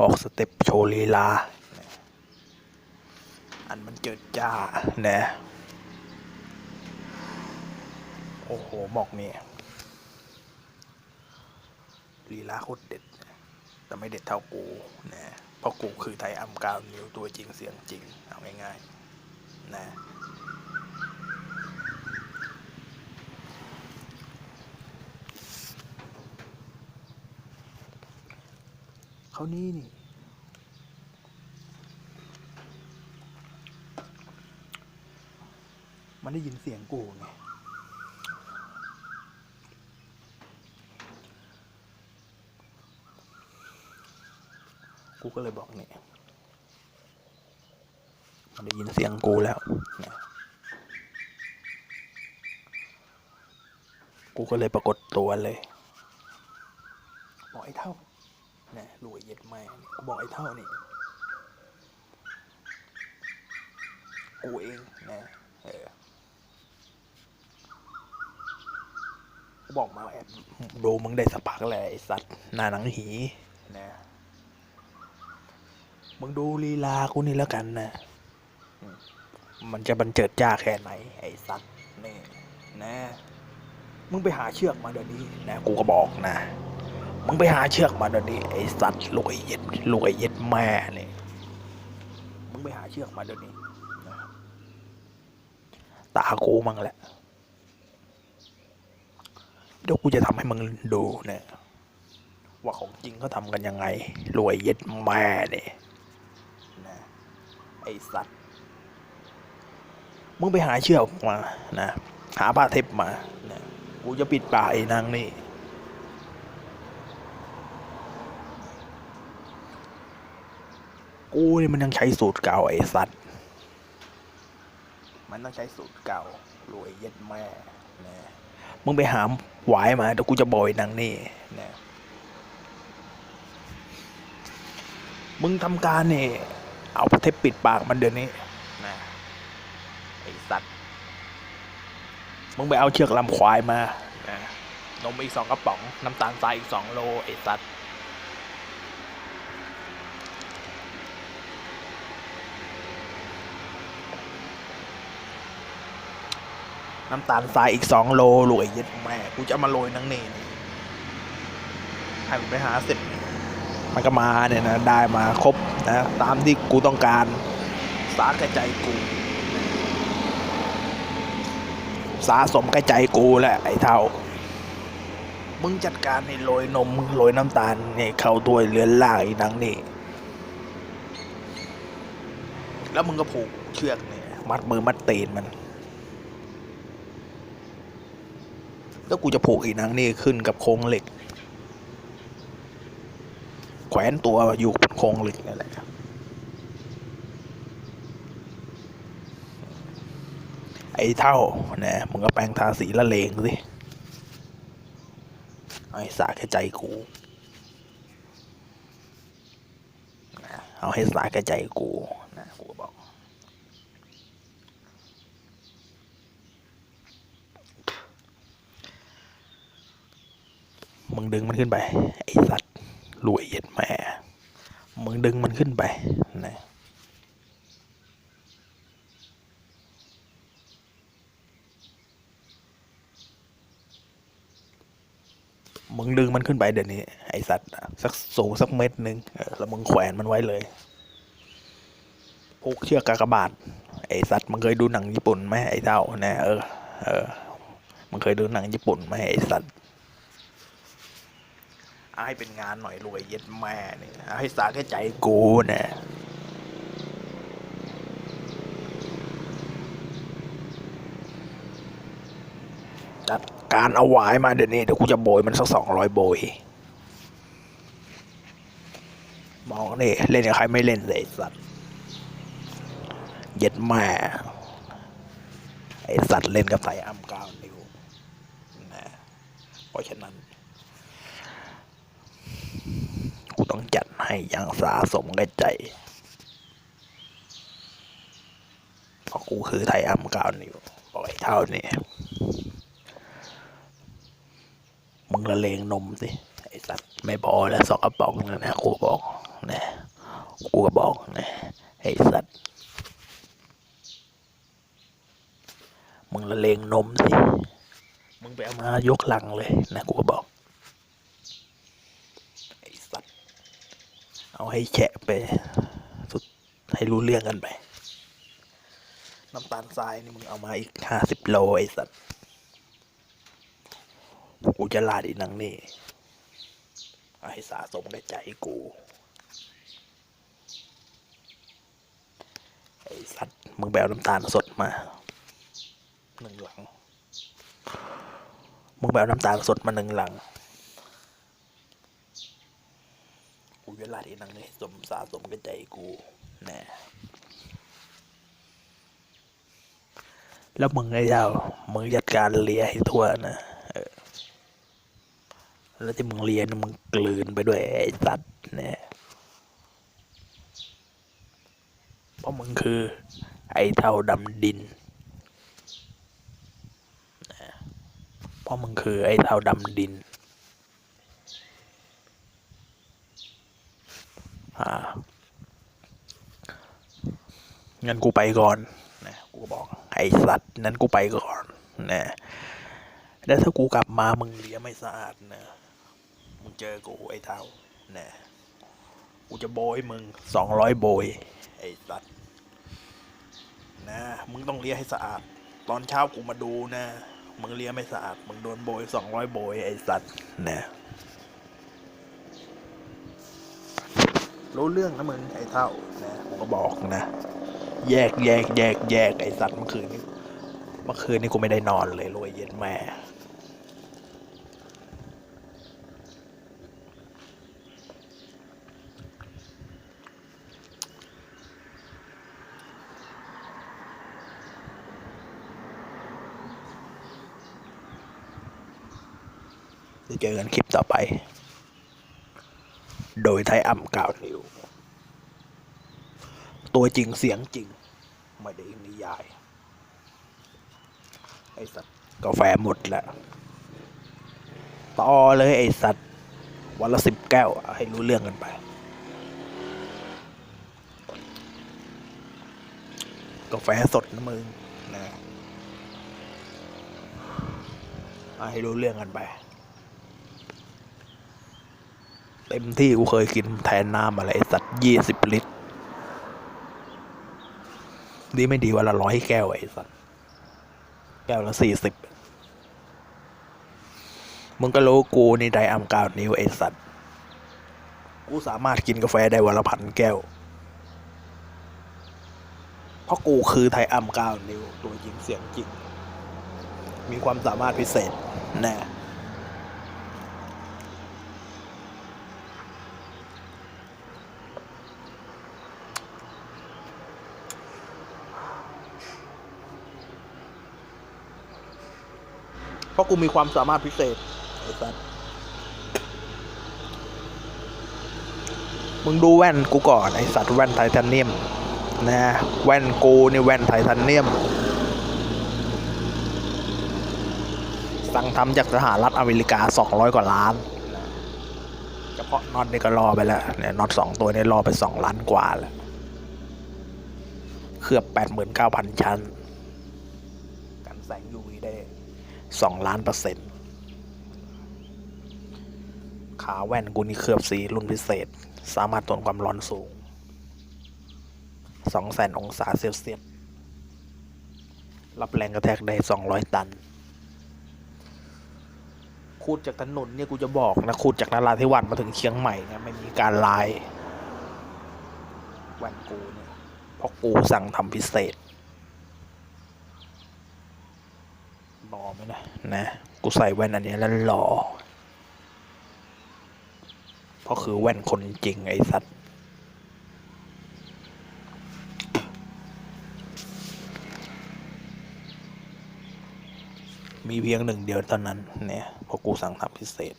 ออกสเต็ปโชว์ลีลา อันมันเจิดจ้านะโอ้โหบอกนี่ลีลาโคตรเด็ด แต่ไม่เด็ดเท่ากูนะเพราะกูคือไทยอัมกาวนิวตัวจริงเสียงจริง เอาง่ายๆนะ เขานี่นี่ มันได้ยินเสียงกูไงกูก็เลยบอกเนี่ย มันได้ยินเสียงกูแล้วนะกูก็เลยปรากฏตัวเลยบอกไอ้เท่า นี่ยรวยเย็ดแม่เนี่ยกูบอกไอ้เท่านี่กูเองนะเออกูบอกมาแอบดูมึงได้สักพักแหละไอสัตว์หน้าหนังหีนะมึงดูลีลากูนี่แล้วกันนะมมันจะบันเจิดจ้าแค่ไหน ไอ้สัตว์นี่นะ มึงไปหาเชือกมาเดี๋ยวนี้นะ กูก็บอกนะ มึงไปหาเชือกมาเดี๋ยวนี้ไอ้สัตว์ลูกไอ้เย็ดลูกไอ้เย็ดแม่เนี่ยมึงไปหาเชือกมาเดี๋ยวนี้ตากูมั่งแหละเดี๋ยวกูจะทำให้มึงดูเนี่ยว่าของจริงเขาทำกันยังไงรวยเย็ดแม่เนี่ยนะไอ้สัตว์มึงไปหาเชือกมานะหาผ้าเทปมานะกูจะปิดปากไอ้นางนี่ กูนี่มันยังใช้สูตรเก่าไอ้สัตว์ มันต้องใช้สูตรเก่ารวยเย็ดแม่นะมึงไปหามหวายมาเดี๋ยวกูจะบอยนางนี่นะมึงทำการนี่เอาเทปปิดปากมันเดี๋ยวนี้นะไอ้สัตว์ มึงไปเอาเชือกลำควายมานะนมอีกสองกระป๋อง น้ำตาลทรายอีกสองโลไอ้สัตว์ น้ำตาลทรายอีกสองโลรวยเย็ดแม่กูจะเอามาโรยนังนีให้มันไปหาเสร็จมันก็มาเนี่ยนะได้มาครบนะตามที่กูต้องการสาแก่ใจกูสะสมแก่ใจกูแหละไอ้เท่า มึงจัดการในโรยนมโรยน้ำตาลเนี่ยเข้าตัวยเรือนล่างอีนังนี่ แล้วมึงก็ผูกเชือกเนี่ยมัดมือมัดตีนมัน แล้วกูจะผูกอีนังนี่ขึ้นกับโครงเหล็ก แขวนตัวอยู่บนโครงเหล็กนั่นแหละไอ้เท่าเนี่ยมึงก็แปลงทาสีละเลงสิเอาให้สาแก่ใจกูเอาให้สาแก่ใจกูนะกู มึงดึงมันขึ้นไป ไอ้สัตว์รวยเย็ดแม่มึงดึงมันขึ้นไปนะมึงดึงมันขึ้นไปเดี๋ยวนี้ ไอสัตว์สักสูงสักเม็ดหนึ่งแล้วมึงแขวนมันไว้เลยผูกเชือกกากบาท ไอสัตว์มึงเคยดูหนังญี่ปุ่นไหมไอเท่านะเออเออมึงเคยดูหนังญี่ปุ่นไหมไอสัตว์ ให้เป็นงานหน่อยรวยเย็ดแม่เนี่ยให้สาแค่ใจกูนะจัดการเอาหวายมาเดี๋ยวนี้เดี๋ยวกูจะโบยมันสักสองร้อยโบย มองนี่เล่นกับใครไม่เล่นเลยสัตว์ เย็ดแม่ไอสัตว์เล่นกับไทยอ้ำก้าวนิ้วนะเพราะฉะนั้น กู ต้องจัดให้อยังสาสมกับใจเพราะกูคือไทยอ้ำก้าวนิวบอกไอ้เท่านี้มึงละเลงนมสิไอสัตว์ไม่พอแล้วสองกระป๋องแล้วนะกูบอกนะกูก็บอกนะไอ้สัตว์มึงละเลงนมสิมึงไปเอามายกหลังเลยนะกูก็บอก ไอ้สัตว์ เอาให้แฉะไป สุดให้รู้เรื่องกันไป น้ำตาลทรายนี่มึงเอามาอีกห้าสิบโลไอ้สัตว์กูจะลาดอีนังนี่เอาให้สะสมในใจกูไอ้สัตว์มึงไปเอาน้ำตาลสดมาหนึ่งหลัง มึงไปเอาน้ำตาลสดมาหนึ่งหลัง กูจะลาดอีนังนี่สมสะสมกับใจกูแน่แล้วมึงไอ้เจ้ามึงจัดการเลียให้ทั่วนะแล้วที่มึงเลียนมึงกลืนไปด้วยไอ้สัตว์เนี่ยเพราะมึงคือ ไอ้เท่าดำดินเพราะมึงคือไอ้เท่าดำดิน อ่างั้นกูไปก่อนนะกูบอกไอ้สัตว์นั้นกูไปก่อนนะแล้วถ้ากูกลับมามึงเลี้ยไม่สะอาดนะมึงเจอกูไอ้เท่านะกูจะโบยมึงสองร้อยโบยไอ้สัตว์นะมึงต้องเลี้ยให้สะอาด ตอนเช้ากูมาดูนะมึงเลี้ยไม่สะอาดมึงโดนโบยสองร้อยโบยไอ้สัตว์นะ รู้เรื่องนะมึงไอ้เท่านะกูก็บอกนะ แยกแยกแยกแยกไอ้สัตว์เมื่อคืนนี้เมื่อคืนนี้กูไม่ได้นอนเลยรวยเย็นแม่จะเจอกันคลิปต่อไป โดยไทยอ่ำกล่าวนิวตัวจริงเสียงจริง ไม่ได้นิยาย ไอสัตว์กาแฟหมดแล้วต่อเลยไอสัตว์ วันละสิบแก้ว ให้รู้เรื่องกันไป กาแฟสดนะมึงนะให้รู้เรื่องกันไป เต็มที่กูเคยกินแทนน้ำอะไรสัตว์ยี่สิบลิตรดีไม่ดีวันละร้อยแก้วไอ้สัตว์แก้วละสี่สิบมึงก็รู้กูในไดอัมกาวนิ้วไอ้สัตว์กูสามารถกินกาแฟได้วันละพันแก้ว เพราะกูคือไทอัมกาวนิ้วตัวจริงเสียงจริง มีความสามารถพิเศษแน่ เพราะกูมีความสามารถพิเศษไอ้สัสมึงดูแว่นกูก่อนไอ้สัตว์แว่นไทเทเนียมนะแว่นกูนี่แว่นไทเทเนียม สั่งทำจากสหรัฐอเมริกา 200 กว่าล้านเฉพาะน็อตนี่ก็รอไปแล้วเนี่ยน็อตสองตัวนี่รอไป 2 ล้านกว่าแล้วเคลือบ 89,000 ชั้น กันแสง UV ได้ สองล้านเปอร์เซ็นต์ขาแว่นกูนี่เคลือบสีรุ่นพิเศษ สามารถทนความร้อนสูงสองแสนองศาเซลเซียส รับแรงกระแทกได้สองร้อยตัน คูดจากถนนเนี่ยกูจะบอกนะ คูดจากนราธิวาสมาถึงเชียงใหม่เนี่ยไม่มีการลาย แว่นกูเนี่ยเพราะกูสั่งทำพิเศษ หล่อไหมนะนะ กูใส่แว่นอันนี้แล้วหล่อเพราะคือแว่นคนจริงไอ้สัตว์มีเพียงหนึ่งเดียวเท่านั้นเนี่ยเพราะกูสั่งทำพิเศษ